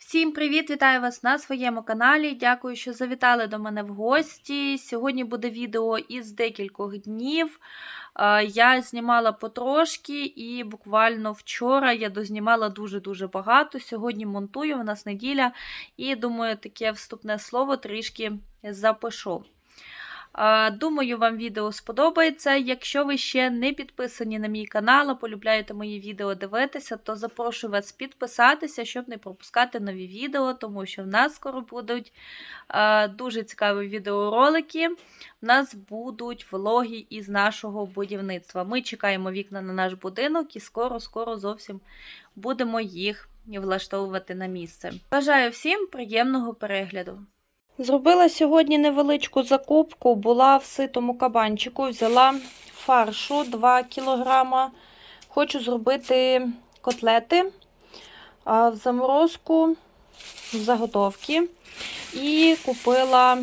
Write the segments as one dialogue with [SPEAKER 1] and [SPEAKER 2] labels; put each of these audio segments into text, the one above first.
[SPEAKER 1] Всім привіт! Вітаю вас на своєму каналі. Дякую, що завітали до мене в гості. Сьогодні буде відео із декількох днів. Е, Я знімала потрошки, і буквально вчора я дознімала дуже-дуже багато. Сьогодні монтую, у нас неділя, і думаю, таке вступне слово трішки запишу. Думаю, вам відео сподобається. Якщо ви ще не підписані на мій канал, а полюбляєте мої відео дивитися, то запрошую вас підписатися, щоб не пропускати нові відео, тому що в нас скоро будуть дуже цікаві відеоролики. У нас будуть влоги із нашого будівництва. Ми чекаємо вікна на наш будинок і скоро-скоро зовсім будемо їх влаштовувати на місце. Бажаю всім приємного перегляду! Зробила сьогодні невеличку закупку, була в ситому кабанчику, взяла фаршу 2 кг. Хочу зробити котлети в заморозку, в заготовки. І купила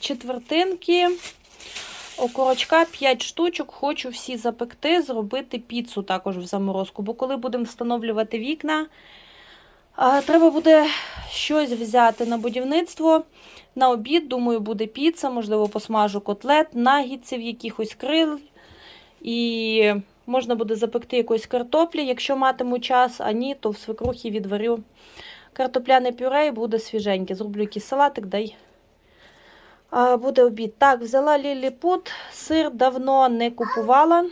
[SPEAKER 1] четвертинки, окорочка 5 штучок. Хочу всі запекти, зробити піцу також в заморозку. Бо коли будемо встановлювати вікна, треба буде щось взяти на будівництво. На обід, думаю, буде піца, можливо, посмажу котлет, нагідців, якихось крил. І можна буде запекти якоїсь картоплі, якщо матиму час, а ні, то в свекрухі відварю картопляне пюре і буде свіженьке. Зроблю якийсь салатик, дай а, буде обід. Так, взяла ліліпут, сир давно не купувала,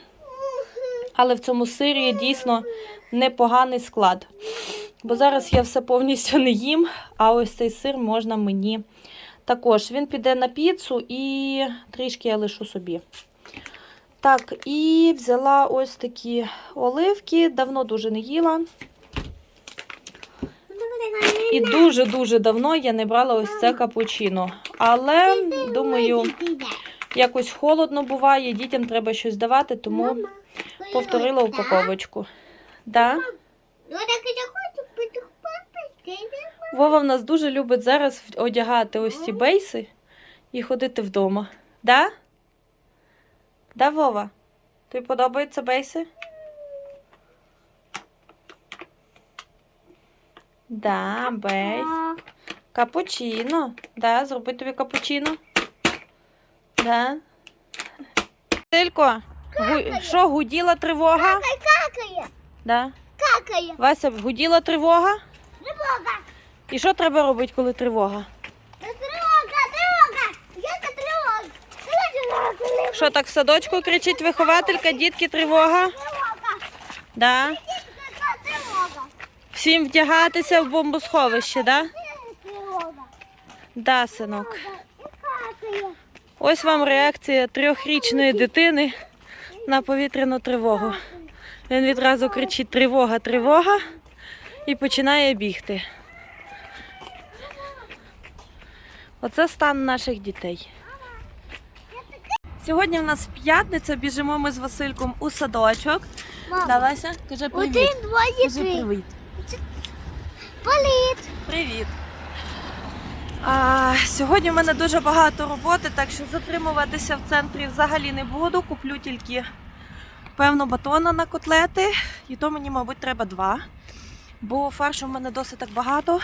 [SPEAKER 1] але в цьому сирі дійсно непоганий склад. Бо зараз я все повністю не їм, а ось цей сир можна мені також. Він піде на піцу і трішки я лишу собі. Так, і взяла ось такі оливки. Давно дуже не їла. І дуже-дуже давно я не брала ось це капучино. Але, думаю, якось холодно буває, дітям треба щось давати, тому повторила упаковочку. Да?
[SPEAKER 2] Ну так і.
[SPEAKER 1] Вова в нас дуже любить зараз одягати ось ці бейси і ходити вдома. Да? Да, Вова? Тобі подобаються бейси? Да, бейс. Капучино. Да, зроби тобі капучино. Да. Силько, гу... що, гуділа тривога?
[SPEAKER 2] Какає,
[SPEAKER 1] Да.
[SPEAKER 2] какає.
[SPEAKER 1] Вася, гуділа тривога?
[SPEAKER 2] Тривога,
[SPEAKER 1] І що треба робити, коли тривога?
[SPEAKER 2] тривога, тривога. Яка тривога? Тривога,
[SPEAKER 1] Що так в садочку кричить вихователька, дітки, тривога?
[SPEAKER 2] тривога.
[SPEAKER 1] Да.
[SPEAKER 2] Тривога?
[SPEAKER 1] Всім вдягатися в бомбосховище, да? Да, синок. Ось вам реакція трьохрічної дитини на повітряну тривогу. Він відразу кричить тривога, тривога і починає бігти. Оце стан наших дітей. Сьогодні в нас п'ятниця, біжимо ми з Васильком у садочок.
[SPEAKER 2] Мама,
[SPEAKER 1] Давайся, кажи привіт.
[SPEAKER 2] Один, два,
[SPEAKER 1] Кажи
[SPEAKER 2] три.
[SPEAKER 1] привіт.
[SPEAKER 2] Політ.
[SPEAKER 1] Привіт. А, сьогодні в мене дуже багато роботи, так що затримуватися в центрі взагалі не буду. Куплю тільки певно батона на котлети, і то мені, мабуть, треба два. Бо фаршу в мене досить так багато.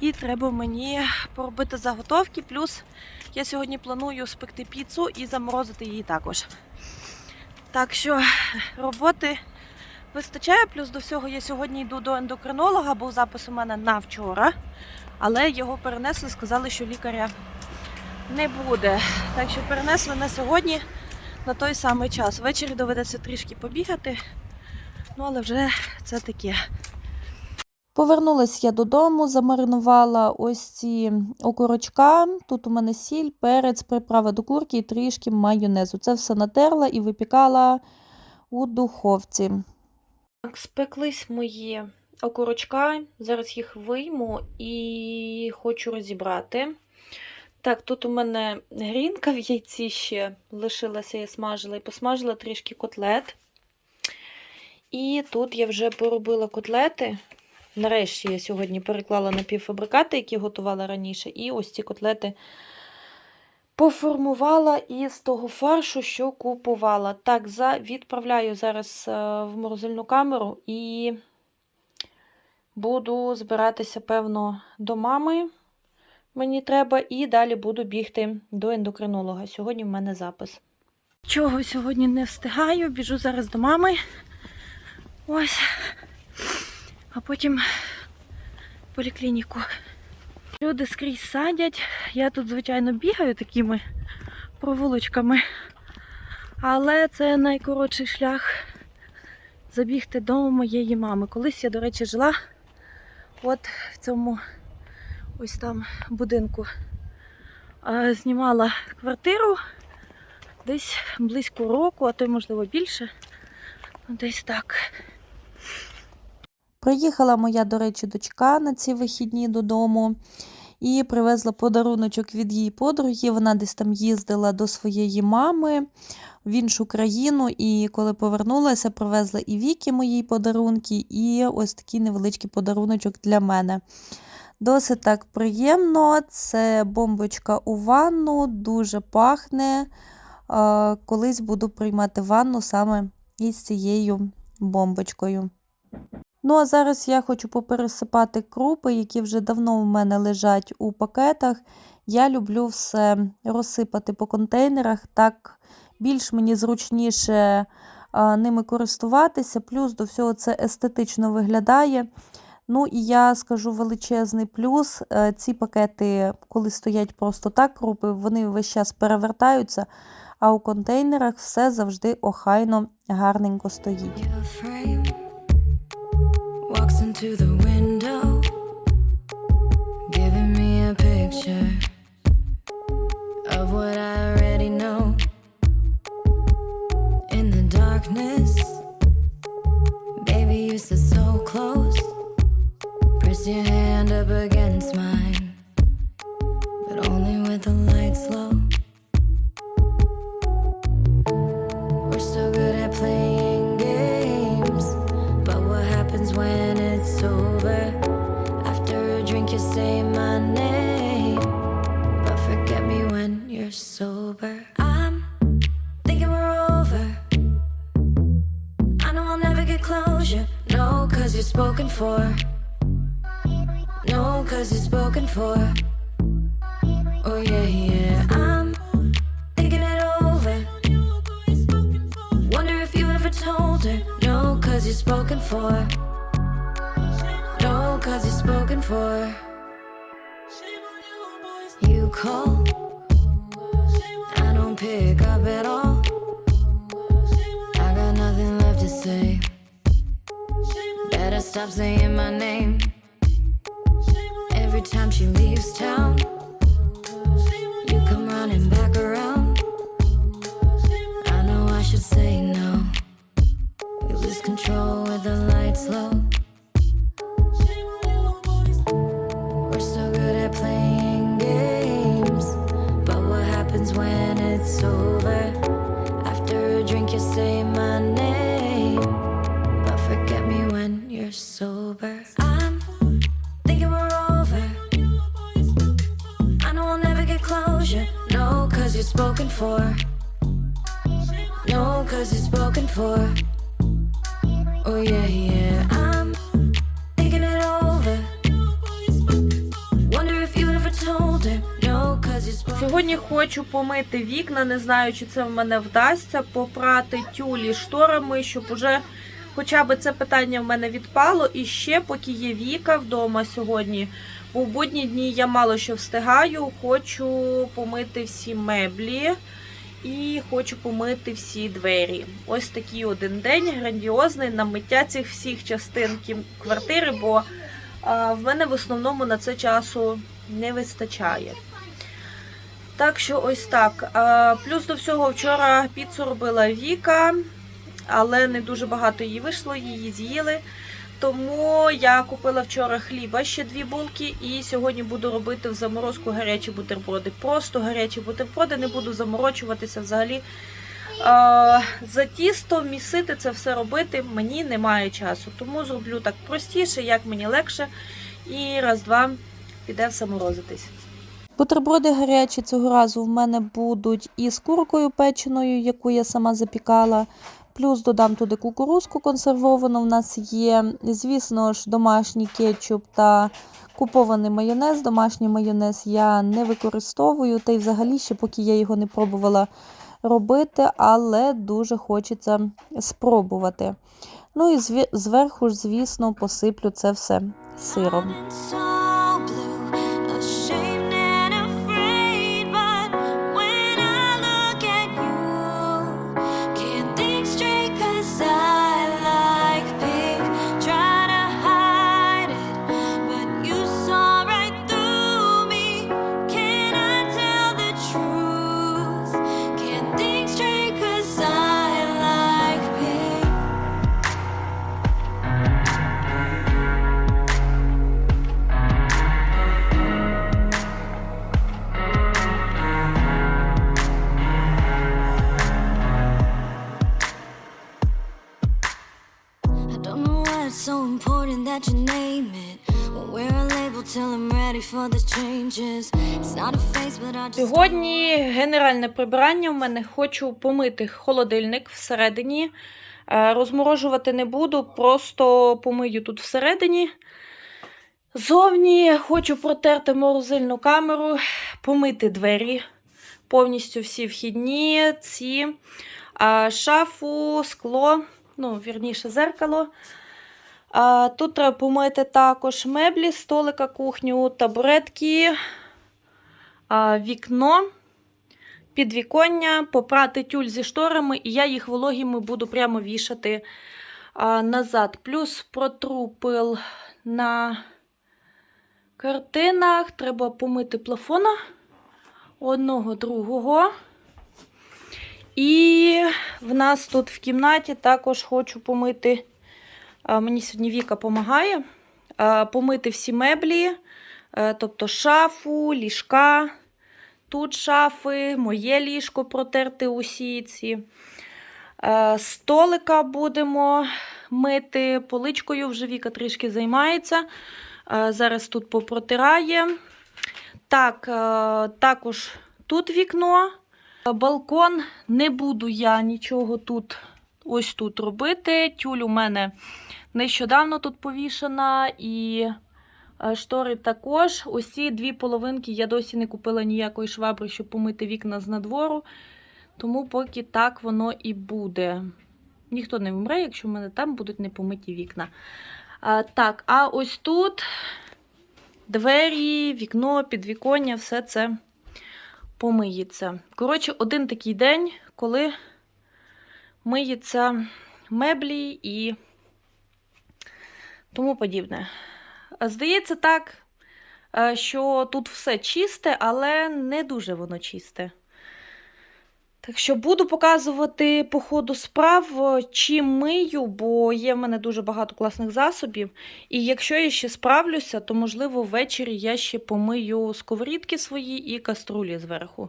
[SPEAKER 1] І треба мені поробити заготовки. Плюс я сьогодні планую спекти піцу і заморозити її також. Так що роботи вистачає. Плюс до всього я сьогодні йду до ендокринолога, був запис у мене на вчора, але його перенесли, сказали, що лікаря не буде. Так що перенесли на сьогодні на той самий час. Ввечері доведеться трішки побігати, ну але вже це таке. Повернулась я додому, замаринувала ось ці окорочка. Тут у мене сіль, перець, приправа до курки і трішки майонезу. Це все натерла і випікала у духовці. Так, спеклись мої окорочка. Зараз їх вийму і хочу розібрати. Так, тут у мене грінка в яйці ще лишилася, я смажила і посмажила трішки котлет. І тут я вже поробила котлети. Нарешті я сьогодні переклала напівфабрикати, які готувала раніше. І ось ці котлети поформувала із того фаршу, що купувала. Так, за... відправляю зараз е, в морозильну камеру і буду збиратися, певно, до мами. Мені треба, і далі буду бігти до ендокринолога. Сьогодні в мене запис. Чого сьогодні не встигаю, біжу зараз до мами. Ось. А потім поліклініку. Люди скрізь садять. Я тут, звичайно, бігаю такими провулочками. Але це найкоротший шлях забігти до моєї мами. Колись я, до речі, жила от в цьому ось там будинку. Знімала квартиру десь близько року, а то й можливо більше. Десь так. Приїхала моя, до речі, дочка на ці вихідні додому і привезла подаруночок від її подруги. Вона десь там їздила до своєї мами в іншу країну, і коли повернулася, привезла і Вікі моїй подарунки, і ось такий невеличкий подаруночок для мене. Досить так приємно. Це бомбочка у ванну, дуже пахне. Колись буду приймати ванну саме із цією бомбочкою. Ну, а зараз я хочу попересипати крупи, які вже давно в мене лежать у пакетах. Я люблю все розсипати по контейнерах, так більш мені зручніше ними користуватися. Плюс до всього це естетично виглядає. Ну і я скажу величезний плюс. е, Ці пакети, коли стоять просто так, крупи, вони весь час перевертаються, а у контейнерах все завжди охайно, гарненько стоїть.
[SPEAKER 3] Into the window, giving me a picture of what I already know. In the darkness, baby, you sit so close. Press your hand up against mine, stop saying my name.
[SPEAKER 1] Сьогодні хочу помити вікна, не знаю, чи це в мене вдасться, попрати тюлі шторами, щоб уже хоча б це питання в мене відпало. І ще, поки є Віка вдома сьогодні, в будні дні я мало що встигаю, хочу помити всі меблі і хочу помити всі двері. Ось такий один день грандіозний на миття цих всіх частин квартири, бо в мене в основному на це часу не вистачає. Так що ось так. Плюс до всього вчора піцу робила Віка, але не дуже багато її вийшло, її з'їли. Тому я купила вчора хліба ще дві булки, і сьогодні буду робити в заморозку гарячі бутерброди. Просто гарячі бутерброди, не буду заморочуватися взагалі. А, за тісто місити це все робити мені немає часу. Тому зроблю так простіше, як мені легше. І раз-два піде все морозитись. Бутерброди гарячі цього разу в мене будуть і з куркою печеною, яку я сама запікала, плюс додам туди кукурузку консервовану. В нас є, звісно ж, домашній кетчуп та купований майонез. Домашній майонез я не використовую, та й взагалі ще поки я його не пробувала робити, але дуже хочеться спробувати. Ну і зверху ж, звісно, посиплю це все сиром. Сьогодні генеральне прибирання. У мене хочу помити холодильник всередині. Е, Розморожувати не буду, просто помию тут всередині. Зовні хочу протерти морозильну камеру, помити двері, повністю всі вхідні, ці, шафу, скло, ну, вірніше, зеркало. Тут треба помити також меблі, столика, кухню, табуретки, вікно, підвіконня, попрати тюль зі шторами, і я їх вологими буду прямо вішати назад. Плюс протру пил на картинах. Треба помити плафона одного, другого. І в нас тут в кімнаті також хочу помити. Мені сьогодні Віка допомагає. Помити всі меблі, е, тобто шафу, ліжка. Тут шафи, моє ліжко протерти усі ці. Е, Столика будемо мити, поличкою вже Віка трішки займається. Е, Зараз тут попротирає. Так, е, також тут вікно. Балкон не буду я нічого тут ось тут робити. Тюль у мене нещодавно тут повішена і штори також. Усі дві половинки я досі не купила ніякої швабри, щоб помити вікна з надвору. Тому поки так воно і буде. Ніхто не вмре, якщо в мене там будуть непомиті вікна. А, так, а ось тут двері, вікно, підвіконня, все це помиється. Коротше, один такий день, коли миються меблі і тому подібне. Здається так, е, що тут все чисте, але не дуже воно чисте. Так що буду показувати по ходу справ, е, чим мию, бо є в мене дуже багато класних засобів. І якщо я ще справлюся, то, можливо, ввечері я ще помию сковорідки свої і каструлі зверху.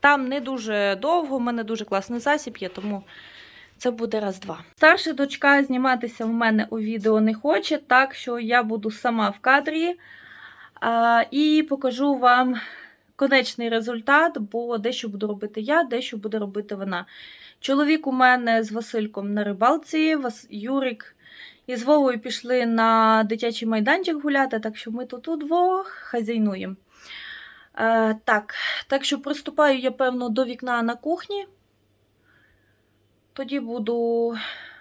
[SPEAKER 1] Там не дуже довго, в мене дуже класний засіб є, тому це буде раз-два. Старша дочка зніматися в мене у відео не хоче, так що я буду сама в кадрі а, і покажу вам конечний результат, бо дещо буду робити я, дещо буде робити вона. Чоловік у мене з Васильком на рибалці. Юрик із Вовою пішли на дитячий майданчик гуляти, так що ми тут удвох хазяйнуємо. Е, так, так що приступаю я, певно, до вікна на кухні. Тоді буду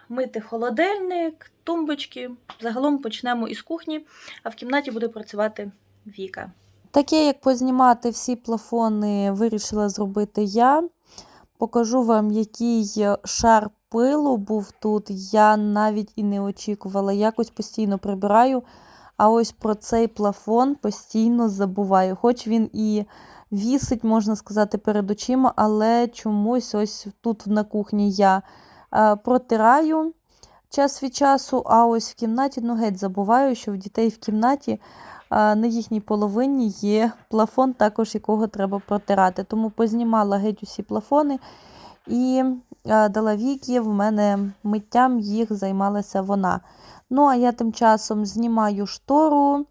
[SPEAKER 1] мити холодильник, тумбочки. Загалом почнемо із кухні, а в кімнаті буде працювати Віка. Таке, як познімати всі плафони, вирішила зробити я. Покажу вам, який шар пилу був тут. Я навіть і не очікувала. Якось постійно прибираю. А ось про цей плафон постійно забуваю. Хоч він і вісить, можна сказати, перед очима, але чомусь ось тут на кухні я е, протираю час від часу, а ось в кімнаті, ну геть забуваю, що в дітей в кімнаті на їхній половині є плафон, також якого треба протирати. Тому познімала геть усі плафони і дала віки, в мене миттям їх займалася вона. Ну, а я тим часом знімаю штору,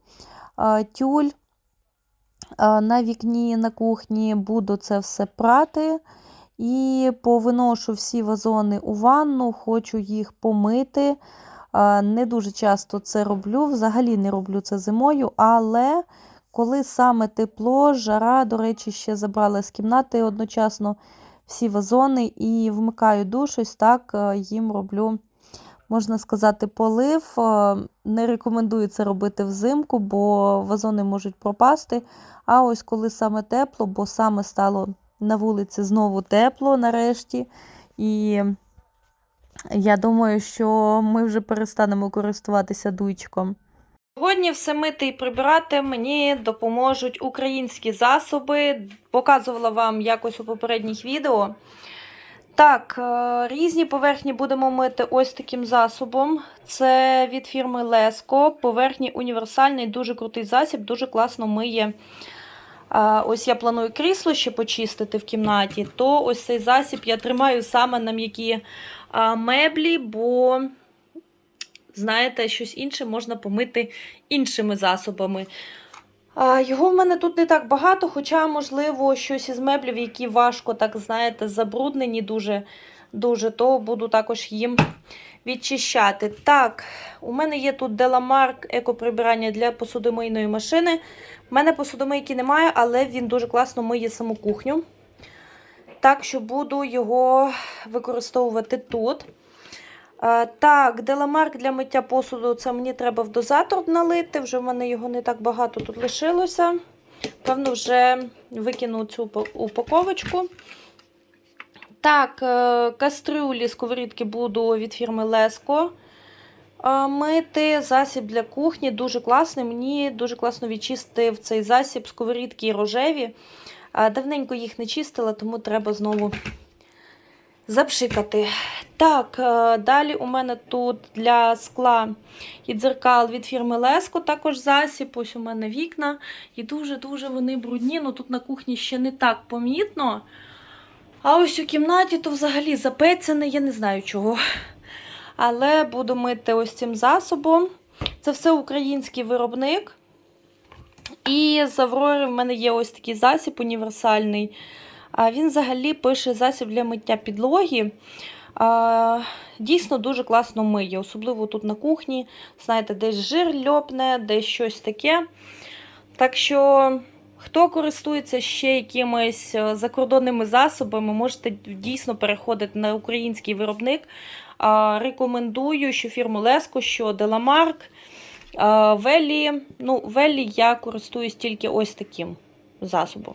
[SPEAKER 1] тюль на вікні на кухні, буду це все прати. І повиношу всі вазони у ванну, хочу їх помити. Не дуже часто це роблю, взагалі не роблю це зимою, але коли саме тепло, жара, до речі, ще забрала з кімнати одночасно всі вазони і вмикаю душ, ось так е, їм роблю, можна сказати, полив. Е, Не рекомендую це робити взимку, бо вазони можуть пропасти. А ось коли саме тепло, бо саме стало на вулиці знову тепло нарешті. І я думаю, що ми вже перестанемо користуватися дуйчиком. Сьогодні все мити і прибирати мені допоможуть українські засоби. Показувала вам якось у попередніх відео. Так, е, різні поверхні будемо мити ось таким засобом. Це від фірми Леско. Поверхні універсальний, дуже крутий засіб, дуже класно миє. Ось я планую крісло ще почистити в кімнаті, то ось цей засіб я тримаю саме на м'які меблі, бо, знаєте, щось інше можна помити іншими засобами. Його в мене тут не так багато, хоча, можливо, щось із меблів, які важко, так знаєте, забруднені дуже, дуже, то буду також їм відчищати. Так, у мене є тут Деламарк екоприбирання для посудомийної машини. У мене посудомийки немає, але він дуже класно миє саму кухню. Так що буду його використовувати тут. Е, Так, Деламарк для миття посуду це мені треба в дозатор налити. Вже в мене його не так багато тут лишилося. Певно, вже викину цю упаковочку. Так, е, кастрюлі, сковорідки буду від фірми Леско е, мити. Засіб для кухні дуже класний. Мені дуже класно відчистив цей засіб сковорідки рожеві. Давненько їх не чистила, тому треба знову запшикати. Так, е, далі у мене тут для скла і дзеркал від фірми Леско також засіб. Ось у мене вікна. І дуже-дуже вони брудні. Ну тут на кухні ще не так помітно. А ось у кімнаті то взагалі запецяне, я не знаю чого. Але буду мити ось цим засобом. Це все український виробник. І з Аврори в мене є ось такий засіб універсальний. Він взагалі пише засіб для миття підлоги. Дійсно дуже класно миє, особливо тут на кухні. Знаєте, десь жир льопне, десь щось таке. Так що, хто користується ще якимись е, закордонними засобами, можете дійсно переходити на український виробник. Рекомендую, що фірму Леско, що Деламарк. Велі, ну, Велі я користуюсь тільки ось таким засобом.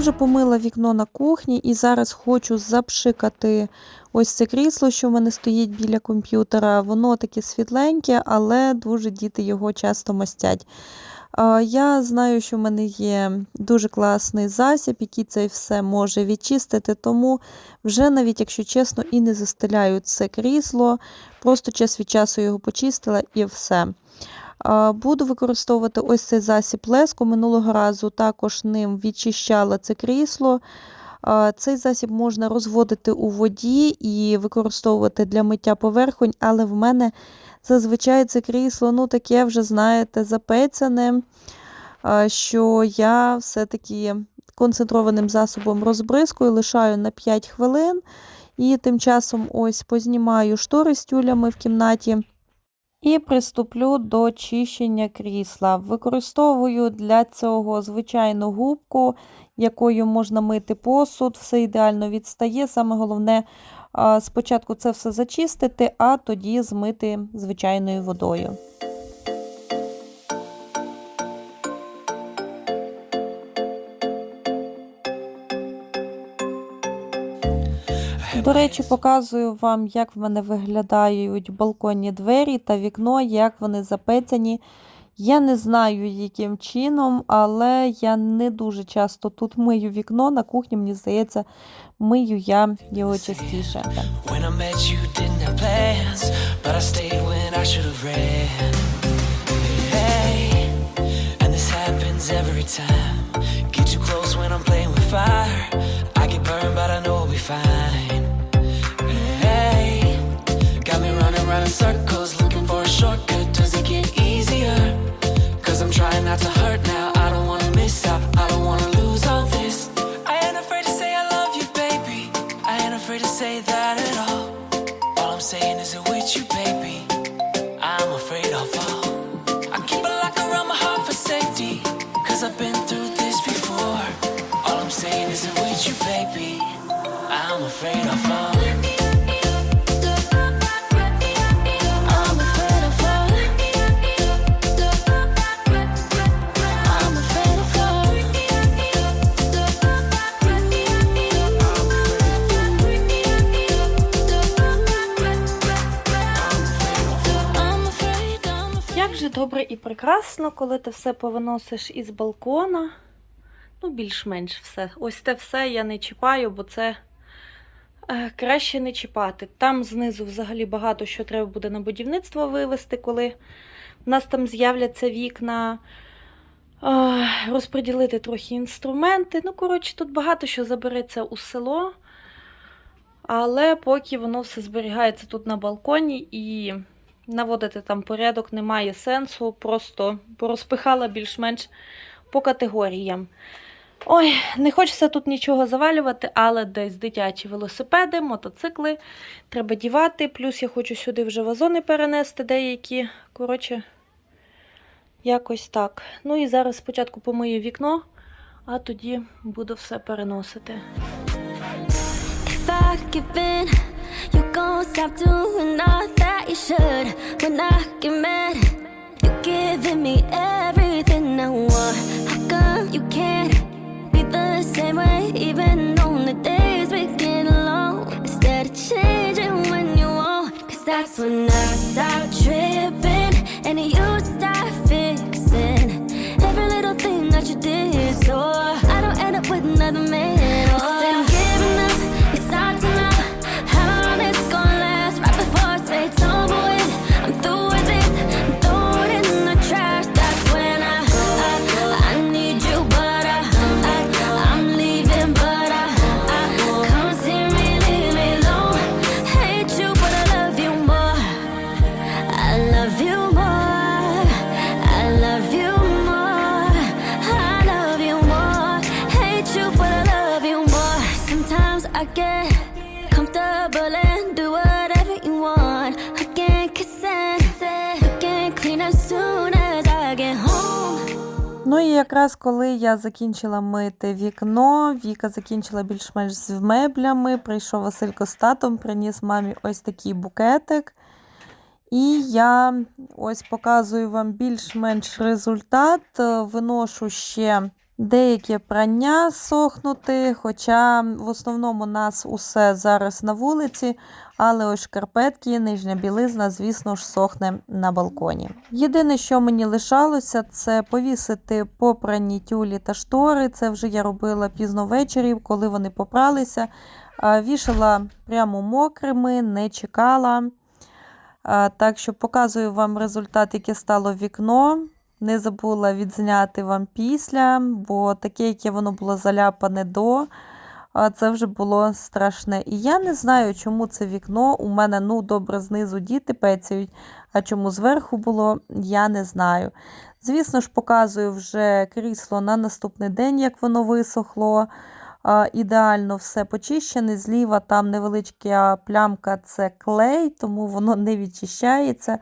[SPEAKER 1] вже помила вікно на кухні і зараз хочу запшикати ось це крісло, що в мене стоїть біля комп'ютера. Воно таке світленьке, але дуже діти його часто мастять. Я знаю, що в мене є дуже класний засіб, який це все може відчистити, тому вже навіть, якщо чесно, і не застеляю це крісло, просто час від часу його почистила і все. Буду використовувати ось цей засіб леску. Минулого разу також ним відчищала це крісло. Цей засіб можна розводити у воді і використовувати для миття поверхонь, але в мене зазвичай це крісло, ну таке вже, знаєте, запецяне, що я все-таки концентрованим засобом розбризкую, лишаю на 5 хвилин. І тим часом ось познімаю штори з тюлями в кімнаті. І приступлю до чищення крісла. Використовую для цього звичайну губку, якою можна мити посуд, все ідеально відстає. Саме головне спочатку це все зачистити, а тоді змити звичайною водою. До речі, показую вам, як в мене виглядають балконні двері та вікно, як вони запецяні. Я не знаю, яким чином, але я не дуже часто тут мию вікно. На кухні, мені здається, мию я його частіше.
[SPEAKER 4] You, every time. Get too close when I'm playing with fire.
[SPEAKER 1] circle. Добре і прекрасно, коли ти все повиносиш із балкона. Ну, більш-менш все. Ось те все я не чіпаю, бо це е, краще не чіпати. Там знизу взагалі багато що треба буде на будівництво вивезти, коли в нас там з'являться вікна. Е, розподілити трохи інструменти. Ну, коротше, тут багато що забереться у село. Але поки воно все зберігається тут на балконі і наводити там порядок немає сенсу, просто порозпихала більш-менш по категоріям. Ой, не хочеться тут нічого завалювати, але десь дитячі велосипеди, мотоцикли треба дівати. Плюс я хочу сюди вже вазони перенести деякі. Коротше, якось так. Ну і зараз спочатку помию вікно, а тоді буду все переносити.
[SPEAKER 3] If you gon' stop doing all that you should. When I get mad, You're giving me everything I want. How come you can't be the same way, even on the days we get along? Instead of changing when you want, cause that's when I stop tripping and you start fixing every little thing that you did. So I don't end up with another man.
[SPEAKER 1] Якраз коли я закінчила мити вікно, Віка закінчила більш-менш з меблями, прийшов Василько з татом, приніс мамі ось такий букетик. І я ось показую вам більш-менш результат. Е, Виношу ще деяке прання сохнути, хоча в основному у нас усе зараз на вулиці, але ось шкарпетки, нижня білизна, звісно ж, сохне на балконі. Єдине, що мені лишалося, це повісити попрані тюлі та штори. Це вже я робила пізно ввечері, коли вони попралися. Вішала прямо мокрими, не чекала. Так що показую вам результат, яке стало вікно. Не забула відзняти вам після, бо таке, яке воно було заляпане до, це вже було страшне. І я не знаю, чому це вікно у мене ну добре знизу діти пецяють, а чому зверху було, я не знаю. Звісно ж, показую вже крісло на наступний день, як воно висохло. Ідеально все почищене. Зліва там невеличка плямка це клей, тому воно не відчищається.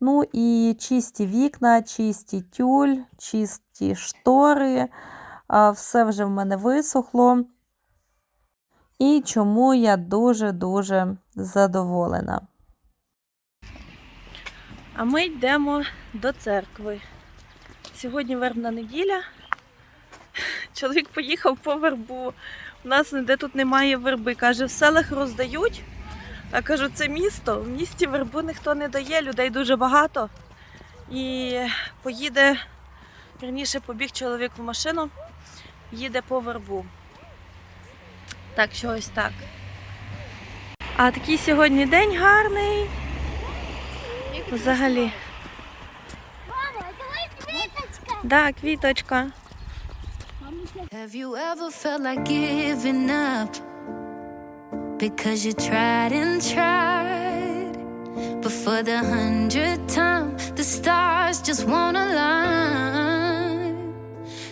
[SPEAKER 1] Ну і чисті вікна, чисті тюль, чисті штори. Все вже в мене висохло. І чому я дуже-дуже задоволена. А ми йдемо до церкви. Сьогодні вербна неділя. Чоловік поїхав по вербу. У нас ніде тут немає верби. Каже, в селах роздають. А кажу, це місто. В місті вербу ніхто не дає, людей дуже багато. І поїде, вірніше побіг чоловік в машину, їде по вербу. Так що ось так. А такий сьогодні день гарний. Взагалі.
[SPEAKER 3] Мама, давай квіточка.
[SPEAKER 1] Да, квіточка.
[SPEAKER 5] Have you ever felt like giving up? Because you tried and tried. But for the hundredth time, the stars just won't align.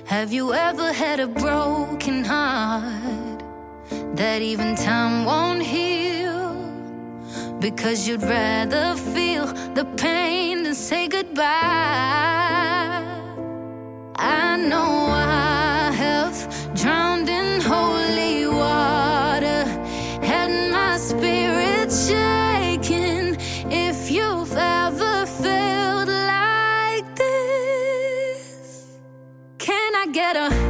[SPEAKER 5] Have you ever had a broken heart that even time won't heal? Because you'd rather feel the pain than say goodbye. I know Get her.